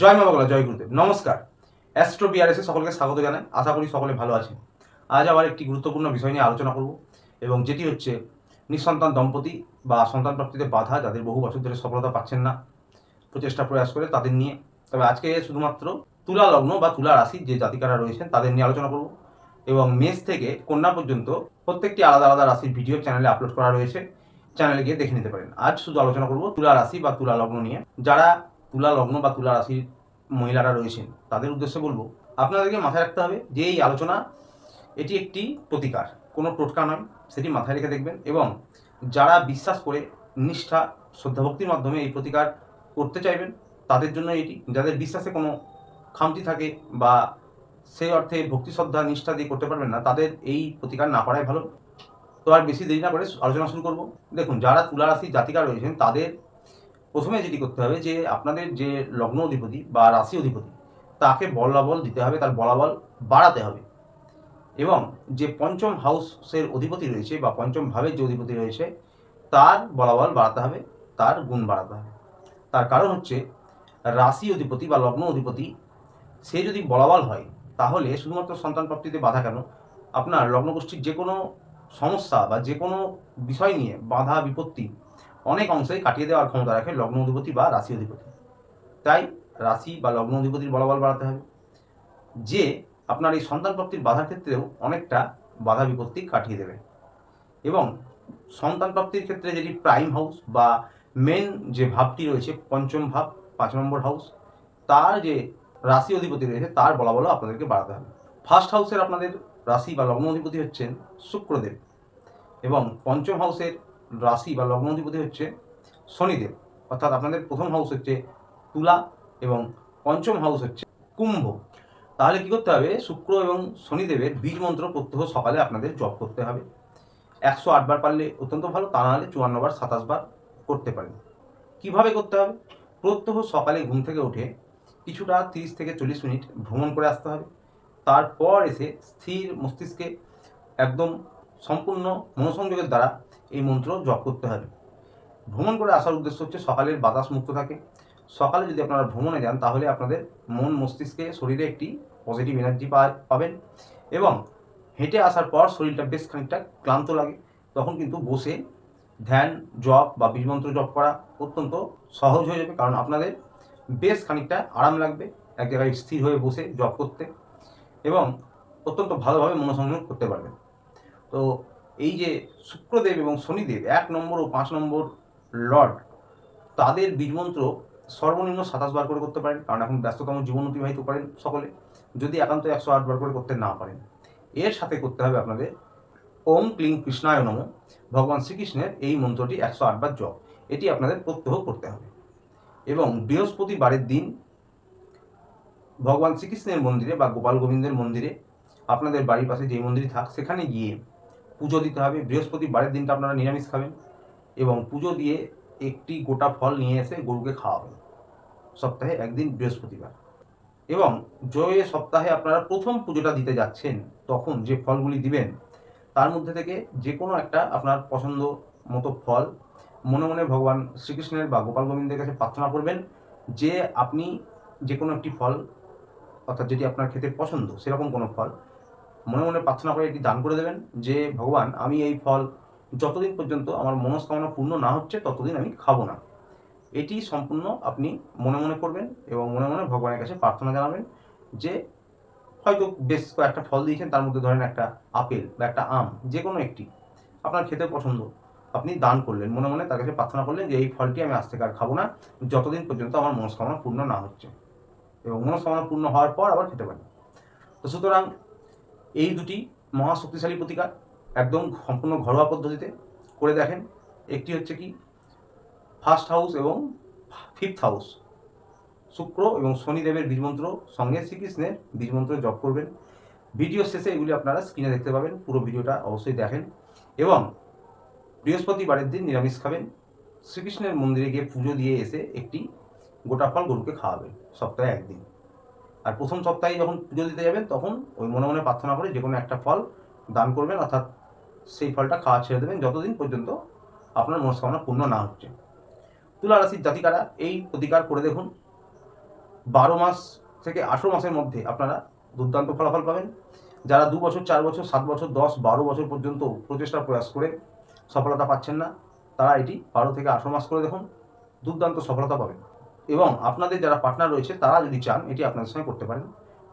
জয় মা বাংলা, জয় গুরুদেব। নমস্কার। অ্যাস্ট্রো বিআরএসে সকলকে স্বাগত জানাই। আশা করি সকলে ভালো আছেন। আজ আবার একটি গুরুত্বপূর্ণ বিষয় নিয়ে আলোচনা করব এবং যেটি হচ্ছে নিঃসন্তান দম্পতি বা সন্তান প্রাপ্তিতে বাধা যাদের বহু বছর ধরে সফলতা পাচ্ছেন না। প্রচেষ্টা প্রয়াস করে তাদের নিয়ে। তবে আজকে শুধুমাত্র তুলা লগ্ন বা তুলা রাশি যে জাতিকারা রয়েছেন তাদের নিয়ে আলোচনা করব এবং মেষ থেকে কন্যা পর্যন্ত প্রত্যেকটি আলাদা আলাদা রাশির ভিডিও চ্যানেলে আপলোড করা রয়েছে। চ্যানেলে গিয়ে দেখে নিতে পারেন। আজ শুধু আলোচনা করব তুলা রাশি বা তুলা লগ্ন নিয়ে। যারা তুলা লগ্ন বা তুলা রাশির মহিলারা রয়েছেন, তাদের উদ্দেশ্যে বলব, আপনাদেরকে মাথায় রাখতে হবে যে এই আলোচনা এটি একটি প্রতিকার, কোনো টোটকা নয়, সেটি মাথায় রেখে দেখবেন এবং যারা বিশ্বাস করে নিষ্ঠা, শ্রদ্ধাভক্তির মাধ্যমে এই প্রতিকার করতে চাইবেন, তাদের জন্য এটি। যাদের বিশ্বাসে কোনো খামতি থাকে বা সেই অর্থে ভক্তি, শ্রদ্ধা, নিষ্ঠা দিয়ে করতে পারবেন না, তাদের এই প্রতিকার না করাই ভালো। তো আর বেশি দেরি না করে আলোচনা শুরু করব। দেখুন, যারা তুলা রাশি জাতিকা রয়েছেন, তাদের প্রথমে যেটি করতে হবে যে আপনাদের যে লগ্ন অধিপতি বা রাশি অধিপতি, তাকে বলাবল দিতে হবে, তার বলাবল বাড়াতে হবে। এবং যে পঞ্চম হাউসের অধিপতি রয়েছে বা পঞ্চম ভাবের যে অধিপতি রয়েছে, তার বলাবল বাড়াতে হবে, তার গুণ বাড়াতে হবে। তার কারণ হচ্ছে, রাশি অধিপতি বা লগ্ন অধিপতি, সে যদি বলাবল হয়, তাহলে শুধুমাত্র সন্তান প্রাপ্তিতে বাধা কেন? আপনার লগ্নগোষ্ঠীর যে কোনো সমস্যা বা যে কোনো বিষয় নিয়ে বাধা, বিপত্তি অনেক অংশেই কাটিয়ে দেওয়ার ক্ষমতা রাখে লগ্ন অধিপতি বা রাশি অধিপতি। তাই রাশি বা লগ্ন অধিপতির বলাবল বাড়াতে হবে। যে আপনার এই সন্তান প্রাপ্তির বাধার ক্ষেত্রেও অনেকটা বাধা বিপত্তি কাটিয়ে দেবে। এবং সন্তান প্রাপ্তির ক্ষেত্রে যেটি প্রাইম হাউস বা মেন যে ভাবটি রয়েছে, পঞ্চম ভাব, পাঁচ নম্বর হাউস, তার যে রাশি অধিপতি রয়েছে, তার বলাবলও আপনাদেরকে বাড়াতে হবে। ফার্স্ট হাউসের আপনাদের রাশি বা লগ্ন অধিপতি হচ্ছেন শুক্রদেব। এবং পঞ্চম হাউসের রাশি বা লগ্ন অধিপতি হচ্ছে শনিদেব। অর্থাৎ আপনাদের প্রথম হাউস হচ্ছে তুলা এবং পঞ্চম হাউস হচ্ছে কুম্ভ। তাহলে কি করতে হবে? শুক্র এবং শনিদেবের বীজ মন্ত্র প্রত্যহ সকালে আপনাদের জপ করতে হবে। একশো আটবার পারলে অত্যন্ত ভালো, তা নাহলে চুয়ান্ন বার, সাতাশ বার করতে পারেন। কীভাবে করতে হবে? প্রত্যহ সকালে ঘুম থেকে উঠে কিছুটা তিরিশ থেকে চল্লিশ মিনিট ভ্রমণ করে আসতে হবে। তারপর এসে স্থির মস্তিষ্কে একদম সম্পূর্ণ মনোসংযোগের দ্বারা এই মন্ত্র জপ করতে হবে। ভ্রমণ করে আসার উদ্দেশ্য হচ্ছে সকালের বাতাস মুক্ত থাকে। সকালে যদি আপনারা ভ্রমণে যান, তাহলে আপনাদের মন মস্তিষ্কে শরীরে একটি পজিটিভ এনার্জি পাবেন এবং হেঁটে আসার পর শরীরটা বেশ খানিকটা ক্লান্ত লাগে। তখন কিন্তু বসে ধ্যান, জপ বা বীজমন্ত্র জপ করা অত্যন্ত সহজ হয়ে যাবে কারণ আপনাদের বেশ খানিকটা আরাম লাগবে এক জায়গায় স্থির হয়ে বসে জপ করতে এবং অত্যন্ত ভালোভাবে মনোসংযোগ করতে পারবেন। তো এই যে শুক্রদেব এবং শনিদেব, এক নম্বর ও পাঁচ নম্বর লর্ড, তাদের বীজমন্ত্র সর্বনিম্ন সাতাশ বার করে করতে পারেন, কারণ এখন ব্যস্ততম জীবন অতিবাহিত করেন সকলে, যদি একান্ত একশো আট বার করে করতে না পারেন। এর সাথে করতে হবে আপনাদের ওম ক্লিং কৃষ্ণায় নম, ভগবান শ্রীকৃষ্ণের এই মন্ত্রটি একশো আটবার জপ, এটি আপনাদের প্রত্যহ করতে হবে। এবং বৃহস্পতিবারের দিন ভগবান শ্রীকৃষ্ণের মন্দিরে বা গোপাল গোবিন্দের মন্দিরে, আপনাদের বাড়ির পাশে যেই মন্দির থাক, সেখানে গিয়ে পুজো দিতে হবে। বৃহস্পতিবারের দিনটা আপনারা নিরামিষ খাবেন এবং পুজো দিয়ে একটি গোটা ফল নিয়ে এসে গরুকে খাওয়াবেন। সপ্তাহে একদিন বৃহস্পতিবার। এবং যে সপ্তাহে আপনারা প্রথম পুজোটা দিতে যাচ্ছেন, তখন যে ফলগুলি দিবেন, তার মধ্যে থেকে যে কোনো একটা আপনার পছন্দ মতো ফল মনে মনে ভগবান শ্রীকৃষ্ণের বা গোপাল গোবিন্দের কাছে প্রার্থনা করবেন যে আপনি যে কোনো একটি ফল অর্থাৎ যেটি আপনার খেতে পছন্দ, সেরকম কোনো ফল মনে মনে প্রার্থনা করে এটি দান করে দেবেন যে, ভগবান, আমি এই ফল যতদিন পর্যন্ত আমার মনস্কামনা পূর্ণ না হচ্ছে, ততদিন আমি খাব না। এটি সম্পূর্ণ আপনি মনে মনে করবেন এবং মনে মনে ভগবানের কাছে প্রার্থনা জানাবেন যে, হয়তো বেশ কয়েকটা ফল দিয়েছেন, তার মধ্যে ধরেন একটা আপেল বা একটা আম যে কোনো একটি। আপনার খেতে পছন্দ। আপনি দান করলেন, মনে মনে তার কাছে প্রার্থনা করলেন যে, এই ফলটি আমি আজ থেকে আর খাব না, যতদিন পর্যন্ত আমার মনস্কামনা পূর্ণ না হচ্ছে। এবং মনস্কামনা পূর্ণ হওয়ার পর আবার খেতে পারেন। তো সুতরাং এই দুটি মহা শক্তিশালী প্রতিকার একদম সম্পূর্ণ ঘরোয়া পদ্ধতিতে করে দেখেন। একটি হচ্ছে কি? ফার্স্ট হাউস এবং ফিফথ হাউস শুক্র এবং শনিদেবের বীজমন্ত্র সঙ্গে শ্রীকৃষ্ণের বীজমন্ত্র জপ করবেন। ভিডিও শেষে এগুলি আপনারা স্ক্রিনে দেখতে পাবেন। পুরো ভিডিওটা অবশ্যই দেখেন এবং বৃহস্পতিবারের দিন নিরামিষ খাবেন। শ্রীকৃষ্ণের মন্দিরে গিয়ে পুজো দিয়ে এসে একটি গোটা ফল গরুকে খাওয়াবেন সপ্তাহে একদিন। আর প্রথম সপ্তাহে যখন পুজো দিতে যাবেন, তখন ওই মনে মনে প্রার্থনা করে যে কোনো একটা ফল দান করবেন, অর্থাৎ সেই ফলটা খাওয়া ছেড়ে দেবেন যতদিন পর্যন্ত আপনার মনস্কামনা পূর্ণ না হচ্ছে। তুলা রাশির জাতিকারা এই প্রতিকার করে দেখুন। বারো মাস থেকে আঠেরো মাসের মধ্যে আপনারা দুর্দান্ত ফলাফল পাবেন। যারা দু বছর, চার বছর, সাত বছর, দশ, বারো বছর পর্যন্ত প্রচেষ্টা প্রয়াস করে সফলতা পাচ্ছেন না, তারা এটি বারো থেকে আঠেরো মাস করে দেখুন। দুর্দান্ত সফলতা পাবেন। এবং আপনাদের যারা পার্টনার রয়েছে, তারা যদি চান, এটি আপনাদের সঙ্গে করতে পারেন।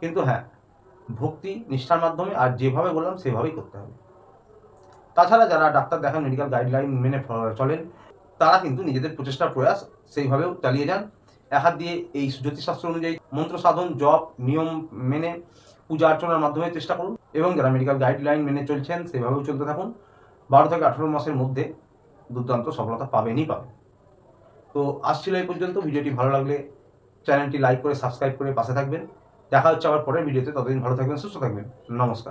কিন্তু হ্যাঁ ভক্তি, নিষ্ঠার মাধ্যমে, আর যেভাবে বললাম, সেভাবেই করতে হবে। তাছাড়া যারা ডাক্তার দেখান মেডিকেল গাইডলাইন মেনে চলেন, তারা কিন্তু নিজেদের প্রচেষ্টা, প্রয়াস, সেইভাবেও চালিয়ে যান। এক হাত দিয়ে এই জ্যোতিষশাস্ত্র অনুযায়ী মন্ত্র সাধন, জপ, নিয়ম মেনে পূজা অর্চনার মাধ্যমে চেষ্টা করুন এবং যারা মেডিকেল গাইডলাইন মেনে চলছেন, সেভাবেও চলতে থাকুন। বারো থেকে আঠেরো মাসের মধ্যে দুর্দান্ত সফলতা পাবেনই পাবেন। তো আসছিল এই পর্যন্ত। ভিডিওটি ভালো লাগলে চ্যানেলটি লাইক করে, সাবস্ক্রাইব করে পাশে থাকবেন। দেখা হচ্ছে আবার পরের ভিডিওতে। ততদিন ভালো থাকবেন, সুস্থ থাকবেন। নমস্কার।